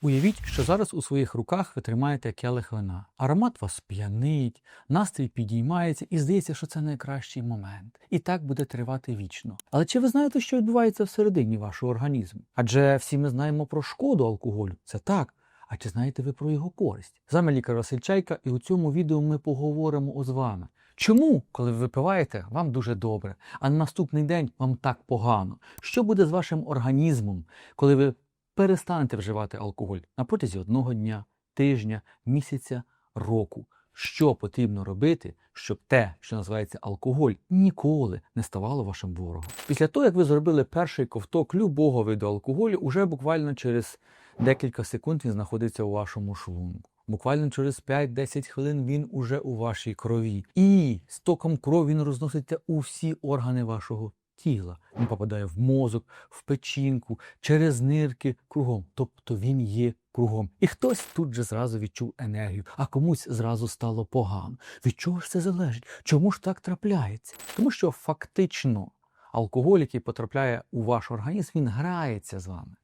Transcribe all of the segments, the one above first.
Уявіть, що зараз у своїх руках ви тримаєте келих вина. Аромат вас п'янить, настрій підіймається і здається, що це найкращий момент. І так буде тривати вічно. Але чи ви знаєте, що відбувається всередині вашого організму? Адже всі ми знаємо про шкоду алкоголю. Це так. А чи знаєте ви про його користь? З вами лікар Василь Чайка, і у цьому відео ми поговоримо з вами. Чому, коли ви випиваєте, вам дуже добре, а на наступний день вам так погано? Що буде з вашим організмом, коли ви перестанете вживати алкоголь на протязі одного дня, тижня, місяця, року? Що потрібно робити, щоб те, що називається алкоголь, ніколи не ставало вашим ворогом? Після того, як ви зробили перший ковток любого виду алкоголю, уже буквально через декілька секунд він знаходиться у вашому шлунку. Буквально через 5-10 хвилин він уже у вашій крові. І з током крові він розноситься у всі органи вашого тіла. Він попадає в мозок, в печінку, через нирки кругом. Тобто він є кругом. І хтось тут же зразу відчув енергію, а комусь зразу стало погано. Від чого ж це залежить? Чому ж так трапляється? Тому що фактично алкоголь, який потрапляє у ваш організм, він грається з вами.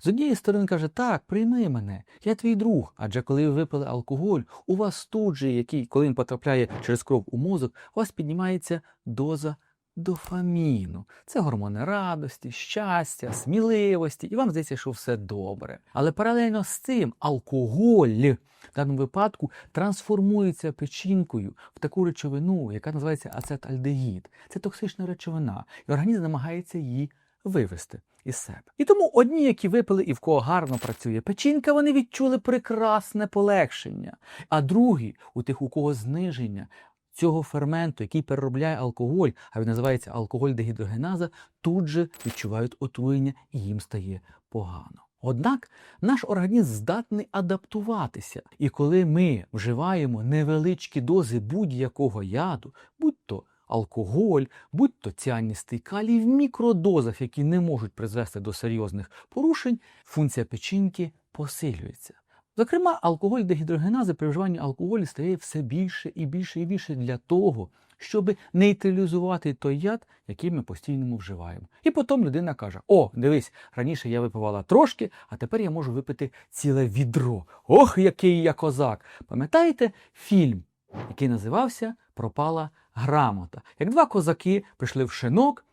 З однієї сторони каже, так, прийми мене, я твій друг. Адже коли ви випили алкоголь, у вас тут же, який, коли він потрапляє через кров у мозок, у вас піднімається доза дофаміну. Це гормони радості, щастя, сміливості, і вам здається, що все добре. Але паралельно з цим алкоголь в даному випадку трансформується печінкою в таку речовину, яка називається ацетальдегід. Це токсична речовина, і організм намагається її вивести із себе. І тому одні, які випили і в кого гарно працює печінка, вони відчули прекрасне полегшення. А другі, у тих, у кого зниження цього ферменту, який переробляє алкоголь, а він називається алкоголь дегідрогеназа, тут же відчувають отруєння і їм стає погано. Однак наш організм здатний адаптуватися, і коли ми вживаємо невеличкі дози будь-якого яду, будь-то алкоголь, будь-то ціаністий калій в мікродозах, які не можуть призвести до серйозних порушень, функція печінки посилюється. Зокрема, алкоголь дегідрогенази при вживанні алкоголю стає все більше і більше і більше для того, щоб нейтралізувати той яд, який ми постійно вживаємо. І потім людина каже: О, дивись, раніше я випивала трошки, а тепер я можу випити ціле відро. Ох, який я козак! Пам'ятаєте фільм, який називався Пропала грамота? Як два козаки прийшли в шинок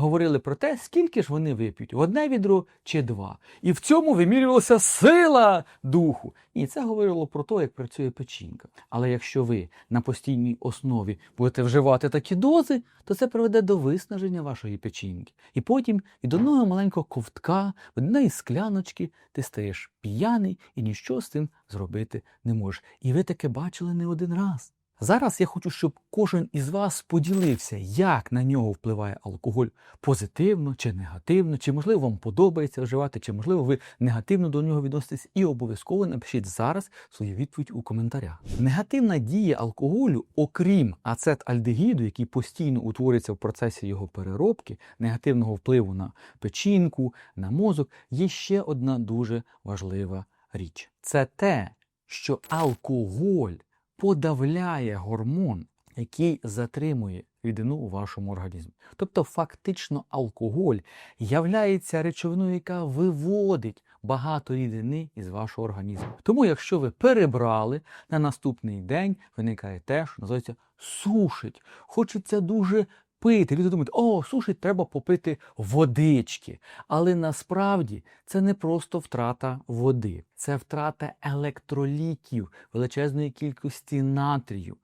говорили про те, скільки ж вони вип'ють, в одне відро чи два. І в цьому вимірювалася сила духу. І це говорило про те, як працює печінка. Але якщо ви на постійній основі будете вживати такі дози, то це приведе до виснаження вашої печінки. І потім від одного маленького ковтка, від однієї скляночки ти стаєш п'яний і нічого з цим зробити не можеш. І ви таке бачили не один раз. Зараз я хочу, щоб кожен із вас поділився, як на нього впливає алкоголь. Позитивно чи негативно, чи можливо вам подобається вживати, чи можливо ви негативно до нього відноситесь, і обов'язково напишіть зараз свою відповідь у коментарях. Негативна дія алкоголю, окрім ацетальдегіду, який постійно утворюється в процесі його переробки, негативного впливу на печінку, на мозок, є ще одна дуже важлива річ: це те, що алкоголь подавляє гормон, який затримує рідину у вашому організмі. Тобто, фактично, алкоголь являється речовиною, яка виводить багато рідини із вашого організму. Тому, якщо ви перебрали, на наступний день виникає те, що називається сушить. Хочеться дуже пити. Люди думають, о, сушить, треба попити водички. Але насправді це не просто втрата води, це втрата електролітів, величезної кількості натрію.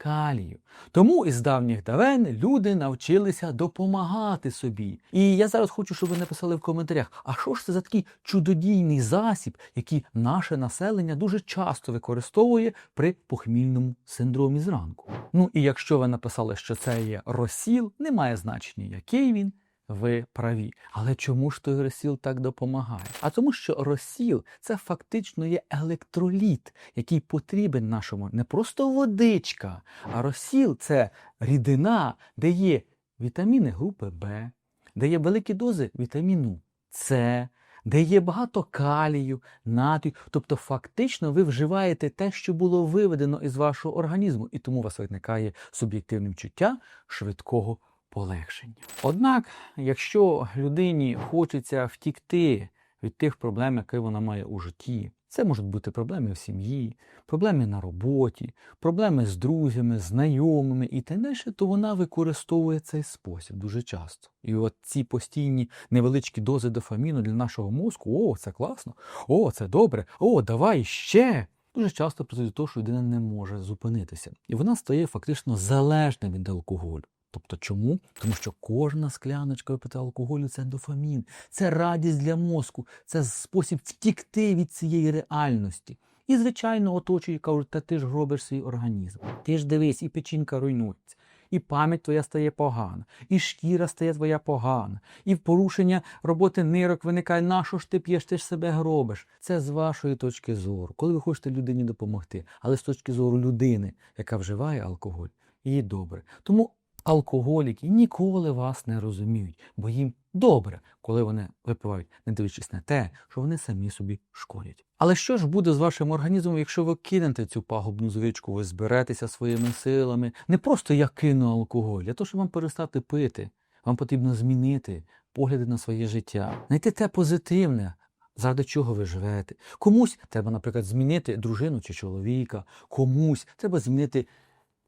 Калію. Тому із давніх давен люди навчилися допомагати собі. І я зараз хочу, щоб ви написали в коментарях, а що ж це за такий чудодійний засіб, який наше населення дуже часто використовує при похмільному синдромі зранку. Ну і якщо ви написали, що це є розсіл, немає значення, який він. Ви праві. Але чому ж той розсіл так допомагає? А тому, що розсіл це фактично є електроліт, який потрібен нашому не просто водичка, а розсіл це рідина, де є вітаміни групи Б, де є великі дози вітаміну С, де є багато калію, натрію. Тобто, фактично, ви вживаєте те, що було виведено із вашого організму, і тому у вас виникає суб'єктивне відчуття швидкого полегшення. Однак, якщо людині хочеться втікти від тих проблем, які вона має у житті. Це можуть бути проблеми в сім'ї, проблеми на роботі, проблеми з друзями, знайомими і так далі, то вона використовує цей спосіб дуже часто. І от ці постійні невеличкі дози дофаміну для нашого мозку, о, це класно, о, це добре, о, давай ще. Дуже часто призводить до того, що людина не може зупинитися. І вона стає фактично залежним від алкоголю. Тобто чому? Тому що кожна скляночка випита алкоголю це дофамін, це радість для мозку, це спосіб втікти від цієї реальності. І, звичайно, оточують кажуть, та ти ж робиш свій організм. Ти ж дивись, і печінка руйнується, і пам'ять твоя стає погана, і шкіра стає твоя погана, і порушення роботи нирок виникає, на що ж ти п'єш, ти ж себе гробиш. Це з вашої точки зору, коли ви хочете людині допомогти, але з точки зору людини, яка вживає алкоголь, їй добре. Тому алкоголіки ніколи вас не розуміють, бо їм добре, коли вони випивають, не дивлячись на те, що вони самі собі шкодять. Але що ж буде з вашим організмом, якщо ви кинете цю пагубну звичку, ви зберетеся своїми силами? Не просто я кину алкоголь, а то, щоб вам перестати пити. Вам потрібно змінити погляди на своє життя, знайти те позитивне, заради чого ви живете. Комусь треба, наприклад, змінити дружину чи чоловіка, комусь треба змінити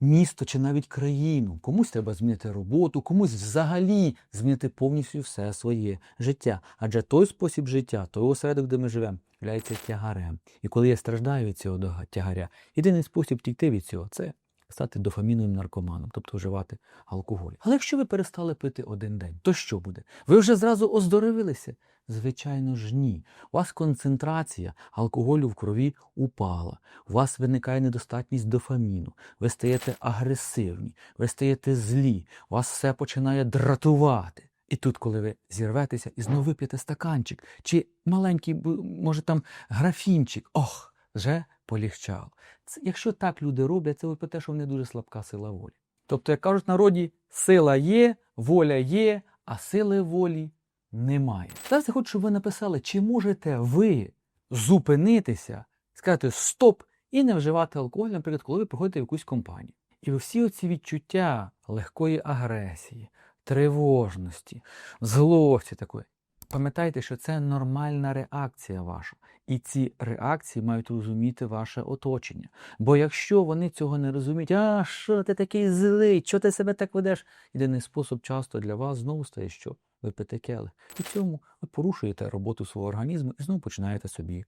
місто чи навіть країну, комусь треба змінити роботу, комусь взагалі змінити повністю все своє життя. Адже той спосіб життя, той осередок, де ми живемо, являється тягарем. І коли я страждаю від цього тягаря, єдиний спосіб тікти від цього це стати дофаміновим наркоманом, тобто вживати алкоголь. Але якщо ви перестали пити один день, то що буде? Ви вже зразу оздоровилися? Звичайно ж ні. У вас концентрація алкоголю в крові упала, у вас виникає недостатність дофаміну, ви стаєте агресивні, ви стаєте злі, вас все починає дратувати. І тут, коли ви зірветеся і знову вип'єте стаканчик, чи маленький, може там графінчик, ох, вже полегчало. Це, якщо так люди роблять, це про те, що вони дуже слабка сила волі. Тобто, як кажуть народі, сила є, воля є, а сили волі немає. Зараз я хочу, щоб ви написали, чи можете ви зупинитися, сказати стоп і не вживати алкоголь, наприклад, коли ви приходите в якусь компанію. І всі оці відчуття легкої агресії, тривожності, злості такої. Пам'ятайте, що це нормальна реакція ваша. І ці реакції мають розуміти ваше оточення. Бо якщо вони цього не розуміють, а що ти такий злий, що ти себе так ведеш? Єдиний спосіб часто для вас знову стає що? Ви п'єте келих. І цьому ви порушуєте роботу свого організму і знову починаєте собі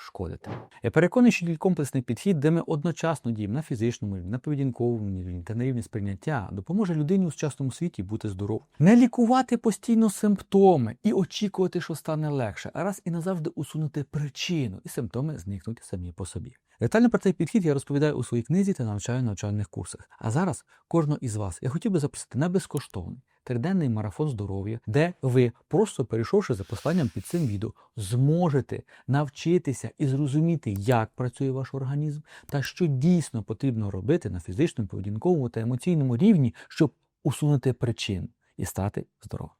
шкодити. Я переконаний, що комплексний підхід, де ми одночасно діємо на фізичному на поведінковому рівні та на рівні сприйняття, допоможе людині у сучасному світі бути здоровою. Не лікувати постійно симптоми і очікувати, що стане легше, а раз і назавжди усунути причину, і симптоми зникнуть самі по собі. Детально про цей підхід я розповідаю у своїй книзі та навчаю на навчальних курсах. А зараз кожного із вас я хотів би запросити на безкоштовний триденний марафон здоров'я, де ви, просто перейшовши за посланням під цим відео, зможете навчитися і зрозуміти, як працює ваш організм, та що дійсно потрібно робити на фізичному, поведінковому та емоційному рівні, щоб усунути причин і стати здоровим.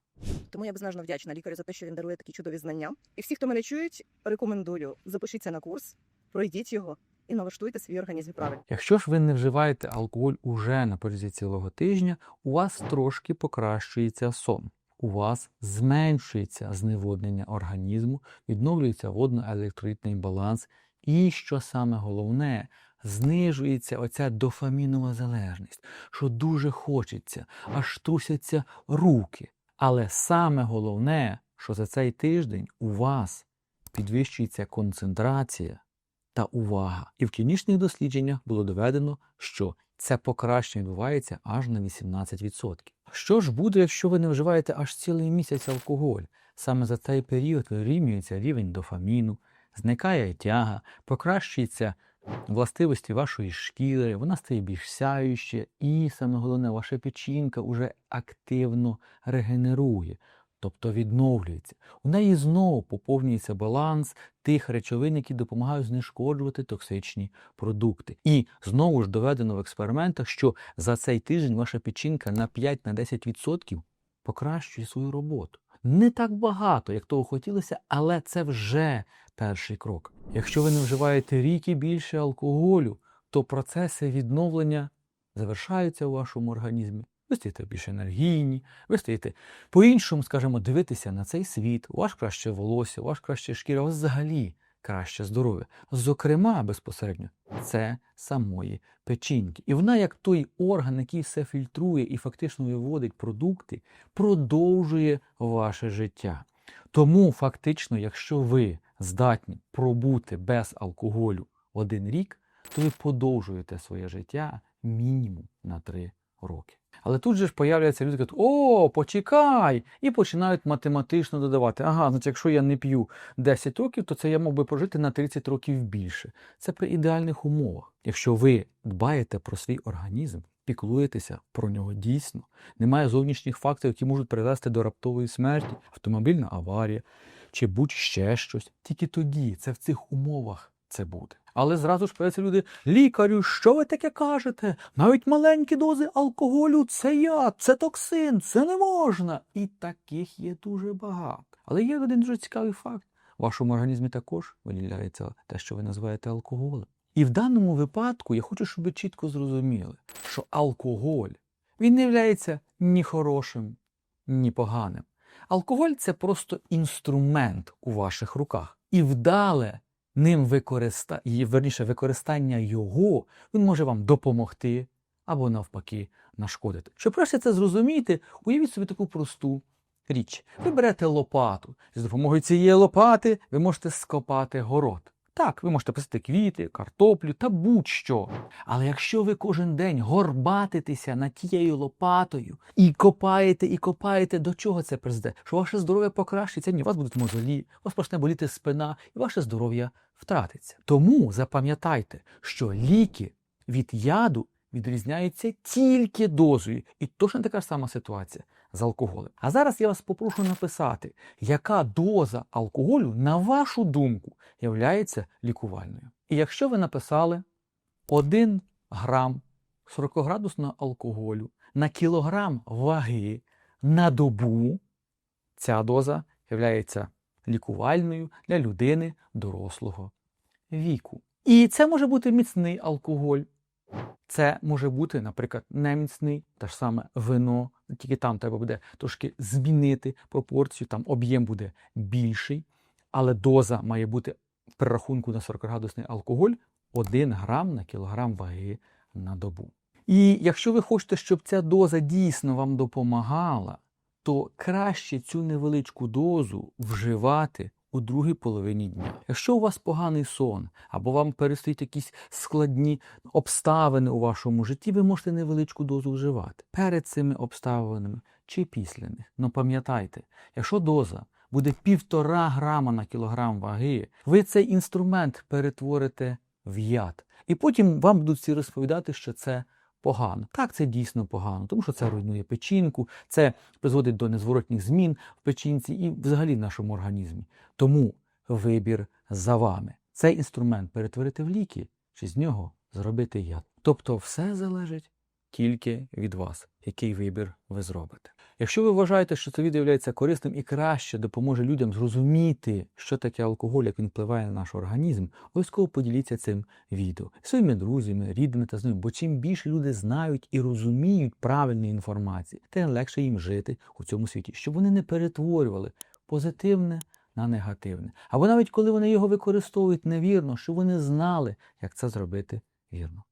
Тому я безмежно вдячна лікарю за те, що він дарує такі чудові знання. І всі, хто мене чують, рекомендую запишіться на курс, пройдіть його і налаштуйте свій організм правильно. Якщо ж ви не вживаєте алкоголь уже на протязі цілого тижня, у вас трошки покращується сон. У вас зменшується зневоднення організму, відновлюється водно-електролітний баланс, і що саме головне, знижується оця дофамінова залежність, що дуже хочеться, аж трусяться руки. Але саме головне, що за цей тиждень у вас підвищується концентрація та увага. І в клінічних дослідженнях було доведено, що це покращення відбувається аж на 18%. Що ж буде, якщо ви не вживаєте аж цілий місяць алкоголь? Саме за цей період вирівнюється рівень дофаміну, зникає тяга, покращується властивості вашої шкіри, вона стає більш сяюча, і саме головне, ваша печінка уже активно регенерує, тобто відновлюється. У неї знову поповнюється баланс тих речовин, які допомагають знешкоджувати токсичні продукти. І знову ж доведено в експериментах, що за цей тиждень ваша печінка на 5-10% покращує свою роботу. Не так багато, як того хотілося, але це вже перший крок. Якщо ви не вживаєте рік і більше алкоголю, то процеси відновлення завершаються у вашому організмі ви стаєте більш енергійні, ви стаєте по-іншому, скажімо, дивитися на цей світ, у вас краще волосся, у вас краще шкіра, у вас взагалі краще здоров'я. Зокрема, безпосередньо, це самої печінки. І вона, як той орган, який все фільтрує і фактично виводить продукти, продовжує ваше життя. Тому, фактично, якщо ви здатні пробути без алкоголю один рік, то ви подовжуєте своє життя мінімум на три роки. Але тут же ж появляються люди, кажуть, о, почекай! І починають математично додавати. Ага, значить, якщо я не п'ю 10 років, то це я мав би прожити на 30 років більше. Це при ідеальних умовах. Якщо ви дбаєте про свій організм, піклуєтеся про нього дійсно, немає зовнішніх факторів, які можуть привести до раптової смерті, автомобільна аварія чи будь-ще щось. Тільки тоді це в цих умовах це буде. Але зразу ж появляються люди, лікарю, що ви таке кажете? Навіть маленькі дози алкоголю це яд, це токсин, це не можна. І таких є дуже багато. Але є один дуже цікавий факт. В вашому організмі також виділяється те, що ви називаєте алкоголем. І в даному випадку я хочу, щоб ви чітко зрозуміли, що алкоголь він не є ні хорошим, ні поганим. Алкоголь це просто інструмент у ваших руках. І вдале ним використа... верніше, використання його він може вам допомогти або навпаки нашкодити. Щоб краще це зрозуміти, уявіть собі таку просту річ. Ви берете лопату. З допомогою цієї лопати ви можете скопати город. Так, ви можете посадити квіти, картоплю та будь-що. Але якщо ви кожен день горбатитеся над тією лопатою і копаєте, і копаєте, до чого це призведе? Що ваше здоров'я покращиться, ні, у вас будуть мозолі, у вас почне боліти спина, і ваше здоров'я втратиться. Тому запам'ятайте, що ліки від яду відрізняються тільки дозою. І точно така ж сама ситуація з алкоголем. А зараз я вас попрошу написати, яка доза алкоголю, на вашу думку, являється лікувальною. І якщо ви написали 1 грам 40-градусного алкоголю на кілограм ваги на добу, ця доза являється лікувальною для людини дорослого віку. І це може бути міцний алкоголь. Це може бути, наприклад, неміцний, те ж саме вино, тільки там треба буде трошки змінити пропорцію, там об'єм буде більший, але доза має бути в перерахунку на 40-градусний алкоголь 1 грам на кілограм ваги на добу. І якщо ви хочете, щоб ця доза дійсно вам допомагала, то краще цю невеличку дозу вживати у другій половині дня. Якщо у вас поганий сон, або вам перестають якісь складні обставини у вашому житті, ви можете невеличку дозу вживати перед цими обставинами чи після них. Но пам'ятайте, якщо доза буде півтора грама на кілограм ваги, ви цей інструмент перетворите в яд. І потім вам будуть всі розповідати, що це погано. Так, це дійсно погано, тому що це руйнує печінку, це призводить до незворотніх змін в печінці і взагалі в нашому організмі. Тому вибір за вами. Цей інструмент перетворити в ліки чи з нього зробити яд. Тобто все залежить тільки від вас, який вибір ви зробите. Якщо ви вважаєте, що це відео є корисним і краще допоможе людям зрозуміти, що таке алкоголь, як він впливає на наш організм, обов'язково поділіться цим відео своїми друзями, рідними та знайомими. Бо чим більше люди знають і розуміють правильної інформації, тим легше їм жити у цьому світі, щоб вони не перетворювали позитивне на негативне. Або навіть коли вони його використовують невірно, щоб вони знали, як це зробити вірно.